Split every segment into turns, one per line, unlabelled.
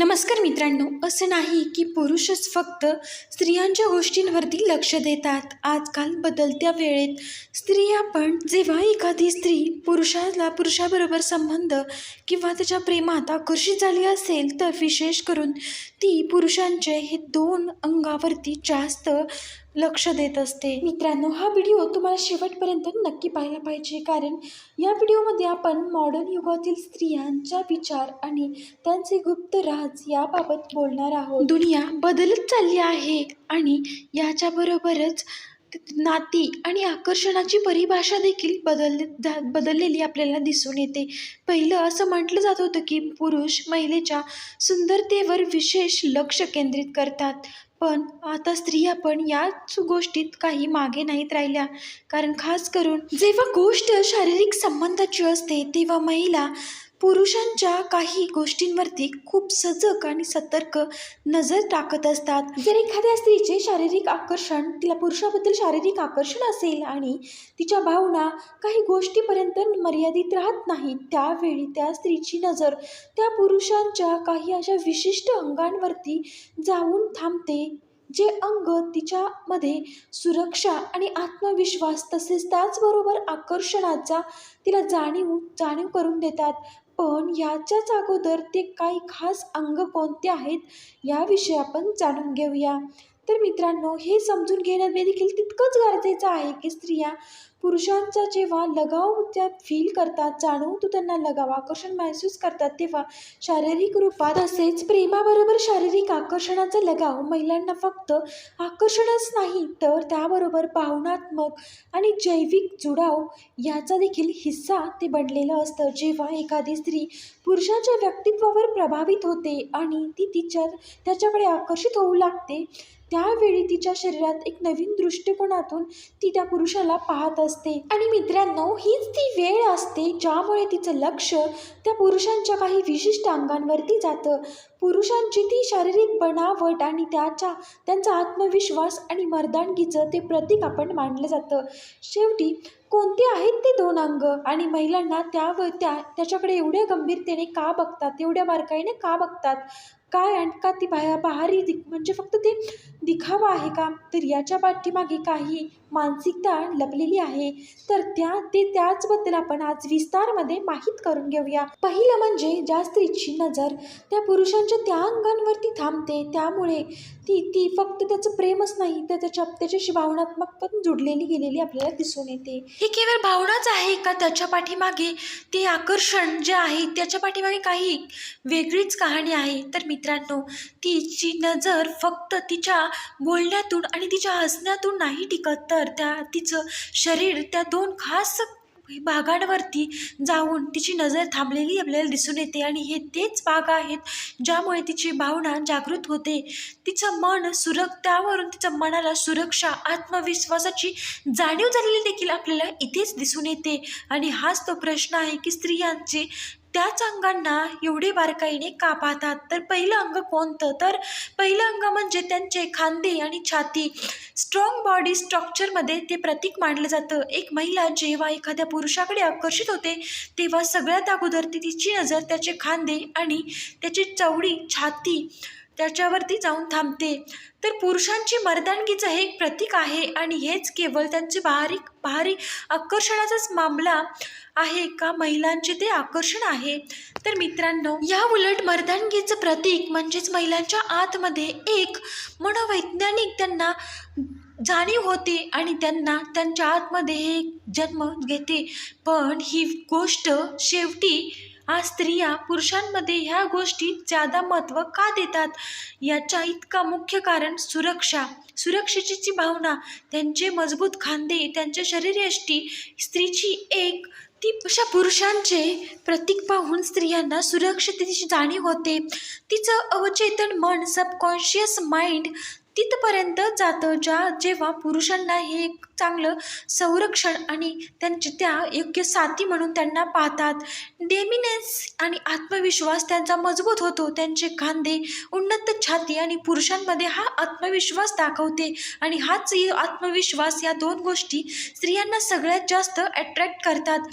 नमस्कार मित्रांनो असं नाही की पुरुषच फक्त स्त्रियांच्या गोष्टींवरती लक्ष देतात आजकाल बदलत्या वेळेत स्त्रिया पण जेव्हा एखादी स्त्री पुरुषाला पुरुषाबरोबर संबंध किंवा त्याच्या प्रेमात आकर्षित झाली असेल तर विशेष करून ती पुरुषांचे हे दोन अंगावरती जास्त लक्ष देत असते
मित्रांनो हा व्हिडिओ तुम्हाला शेवटपर्यंत नक्की पाहायला पाहिजे कारण या व्हिडिओमध्ये आपण मॉडर्न युगातील स्त्रियांच्या विचार आणि त्यांचे गुप्त राज याबाबत बोलणार आहोत
दुनिया बदलत चालली आहे आणि याच्याबरोबरच नाती आणि आकर्षणाची परिभाषा देखील बदल बदललेली आपल्याला दिसून येते पहिलं असं म्हटलं जात होतं की पुरुष महिलेच्या सुंदरतेवर विशेष लक्ष केंद्रित करतात पण आता स्त्रिया पण याच गोष्टीत काही मागे नाहीत राहिल्या कारण खास करून जेव्हा गोष्ट शारीरिक संबंधाची असते तेव्हा महिला पुरुषांच्या काही गोष्टींवरती खूप सजग आणि सतर्क नजर टाकत असतात
जर एखाद्या स्त्रीचे शारीरिक आकर्षण तिला पुरुषाबद्दल शारीरिक आकर्षण असेल आणि तिच्या भावना काही गोष्टीपर्यंत मर्यादित राहत नाहीत त्यावेळी त्या स्त्रीची नजर त्या पुरुषांच्या काही अशा विशिष्ट अंगांवरती जाऊन थांबते जे अंग तिच्यामध्ये सुरक्षा आणि आत्मविश्वास तसेच त्याचबरोबर आकर्षणाचा तिला जाणीव जाणीव करून देतात पण याच्याच अगोदर ते काही खास अंग कोणते आहेत याविषयी आपण जाणून घेऊया तर मित्रांनो हे समजून घेण्यात देखील तितकंच गरजेचं आहे की स्त्रिया पुरुषांचा जेव्हा लगाव त्या फील करतात जाणून तो त्यांना लगाव आकर्षण महसूस करतात तेव्हा शारीरिक रूपात तसेच प्रेमाबरोबर शारीरिक आकर्षणाचा लगाव महिलांना फक्त आकर्षणच नाही तर त्याबरोबर भावनात्मक आणि जैविक जुडाव याचा देखील हिस्सा ते बनलेलं असतं जेव्हा एखादी स्त्री पुरुषाच्या व्यक्तित्वावर प्रभावित होते आणि ती तिच्या त्याच्याकडे आकर्षित होऊ लागते त्यावेळी तिच्या शरीरात एक नवीन दृष्टिकोनातून ती त्या पुरुषाला पाहत असते असते आणि मित्रांनो हीच ती वेळ असते ज्यामुळे तिचं लक्ष त्या पुरुषांच्या काही विशिष्ट अंगांवरती जातं पुरुषांची ती शारीरिक बनावट आणि त्याच्या त्यांचा आत्मविश्वास आणि मर्दानगीचं ते प्रतीक आपण मानलं जातं शेवटी कोणते आहेत ते दोन अंग आणि महिलांना त्यावर त्या त्याच्याकडे एवढ्या गंभीरतेने का बघतात एवढ्या बारकाईने का बघतात काय आण का ती बाहेर बाहेरी दि म्हणजे फक्त ते दिखावा आहे का तर याच्या पाठीमागे काही मानसिकता लपलेली आहे तर त्या ते त्याचबद्दल आपण आज विस्तारमध्ये माहीत करून घेऊया पहिलं म्हणजे ज्या स्त्रीची नजर त्या पुरुषांच्या त्या अंगांवरती थांबते त्यामुळे ती ती फक्त त्याचं प्रेमच नाही तर त्याच्या त्याच्याशी भावनात्मक पण जुडलेली गेलेली आपल्याला दिसून येते
हे केवळ भावनाच आहे का त्याच्या पाठीमागे ते आकर्षण जे आहे त्याच्या पाठीमागे काही वेगळीच कहाणी आहे तर मित्रांनो तिची नजर फक्त तिच्या बोलण्यातून आणि तिच्या हसण्यातून नाही टिकत तर तर त्या तिचं शरीर त्या दोन खास भागांवरती जाऊन तिची नजर थांबलेली आपल्याला दिसून येते आणि हे तेच भाग आहेत ज्यामुळे तिची भावना जागृत होते तिचं मन सुरक त्यावरून तिचं मनाला सुरक्षा आत्मविश्वासाची जाणीव झालेली देखील आपल्याला इथेच दिसून येते आणि हाच तो प्रश्न आहे की स्त्रियांचे त्याच अंगांना एवढी बारकाईने कापातात तर पहिलं अंग कोणतं तर पहिलं अंग म्हणजे त्यांचे खांदे आणि छाती स्ट्रॉंग बॉडी स्ट्रक्चरमध्ये ते प्रतीक मानलं जातं एक महिला जेव्हा एखाद्या पुरुषाकडे आकर्षित होते तेव्हा सगळ्यात अगोदर ती तिची नजर त्याचे खांदे आणि त्याची चवडी छाती त्याच्यावरती जाऊन थांबते तर पुरुषांची मर्दानगीचं हे एक प्रतीक आहे आणि हेच केवळ त्यांचे बारीक भारी आकर्षणाचाच मामला आहे का महिलांचे ते आकर्षण आहे तर मित्रांनो या उलट मर्दानगीचं प्रतीक म्हणजेच महिलांच्या आतमध्ये एक मनोवैज्ञानिक त्यांना जाणीव होते आणि त्यांना त्यांच्या आतमध्ये हे जन्म घेते पण ही गोष्ट शेवटी आज स्त्रिया पुरुषांमध्ये ह्या गोष्टी ज्यादा महत्त्व का देतात याच्या इतका मुख्य कारण सुरक्षा सुरक्षेची भावना त्यांचे मजबूत खांदे त्यांच्या शरीरयष्टी स्त्रीची एक ती अशा पुरुषांचे प्रतीक पाहून स्त्रियांना सुरक्षिततेची जाणीव होते तिचं अवचेतन मन सबकॉन्शियस माइंड तिथपर्यंत जातं ज्या जेव्हा पुरुषांना हे एक चांगलं संरक्षण आणि त्यांची त्या योग्य साथी म्हणून त्यांना पाहतात डेमिनेन्स आणि आत्मविश्वास त्यांचा मजबूत होतो त्यांचे खांदे उन्नत छाती आणि पुरुषांमध्ये हा आत्मविश्वास दाखवते आणि हाच आत्मविश्वास या दोन गोष्टी स्त्रियांना सगळ्यात जास्त अट्रॅक्ट करतात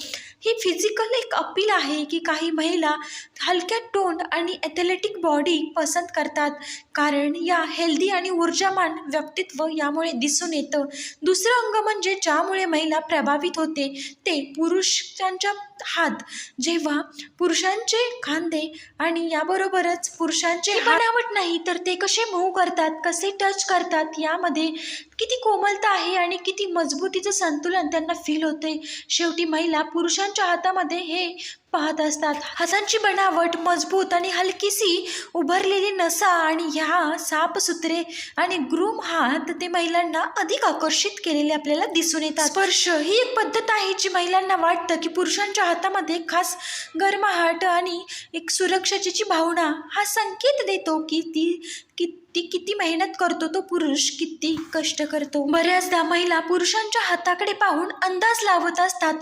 ही फिजिकल एक अपील आहे की काही महिला हलक्या टोंड आणि ॲथलेटिक बॉडी पसंत करतात कारण या हेल्दी आणि ऊर्जामान व्यक्तित्व यामुळे दिसून येतं दुसरं म्हणजे ज्यामुळे महिला प्रभावित होते ते पुरुषांच्या हात जेव्हा पुरुषांचे खांदे आणि याबरोबरच पुरुषांचे बनावट नाही तर ते कसे मऊ करतात कसे टच करतात यामध्ये किती कोमलता आहे आणि किती मजबूतीचं संतुलन त्यांना फील होते शेवटी महिला पुरुषांच्या हातामध्ये हे पाहत असतात हातांची बनावट मजबूत आणि हलकीसी उभारलेली नसा आणि ह्या सापसूत्रे आणि ग्रूम हात ते महिलांना अधिक आकर्षित केलेले आपल्याला दिसून येतात स्पर्श ही एक पद्धत आहे जी महिलांना वाटतं की पुरुषांच्या हातामध्ये खास गरमाहट आणि एक सुरक्षेची भावना हा संकेत देतो की ती किती किती मेहनत करतो तो पुरुष किती कष्ट करतो बऱ्याचदा महिला पुरुषांच्या हाताकडे पाहून अंदाज लावत असतात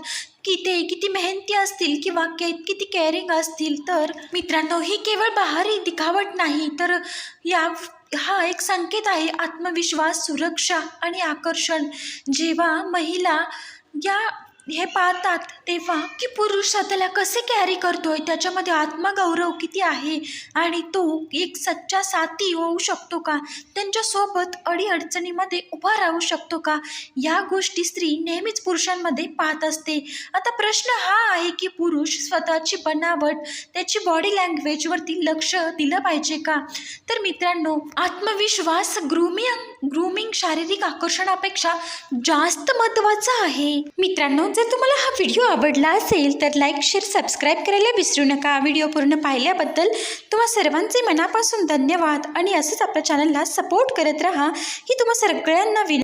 की ते किती मेहनती असतील किंवा के किती केअरिंग असतील तर मित्रांनो ही केवळ बाहेरी दिखावट नाही तर या हा एक संकेत आहे आत्मविश्वास सुरक्षा आणि आकर्षण जेव्हा महिला या हे पाहतात तेव्हा की पुरुष स्वतःला कसे कॅरी करतोय त्याच्यामध्ये आत्मगौरव किती आहे आणि तो एक सच्चा साथी होऊ शकतो का त्यांच्यासोबत अडीअडचणीमध्ये उभा राहू शकतो का या गोष्टी स्त्री नेहमीच पुरुषांमध्ये पाहत असते आता प्रश्न हा आहे की पुरुष स्वतःची बनावट त्याची बॉडी लँग्वेजवरती लक्ष दिलं पाहिजे का तर मित्रांनो आत्मविश्वास ग्रुमिंग ग्रुमिंग शारीरिक आकर्षणापेक्षा जास्त महत्त्वाचा आहे मित्रांनो जर तुम्हाला हा व्हिडिओ आवडला असेल तर लाईक शेअर सबस्क्राईब करायला विसरू नका व्हिडिओ पूर्ण पाहिल्याबद्दल तुम्हा सर्वांचे मनापासून धन्यवाद आणि असंच आपल्या चॅनलला सपोर्ट करत राहा ही तुम्हा सगळ्यांना विन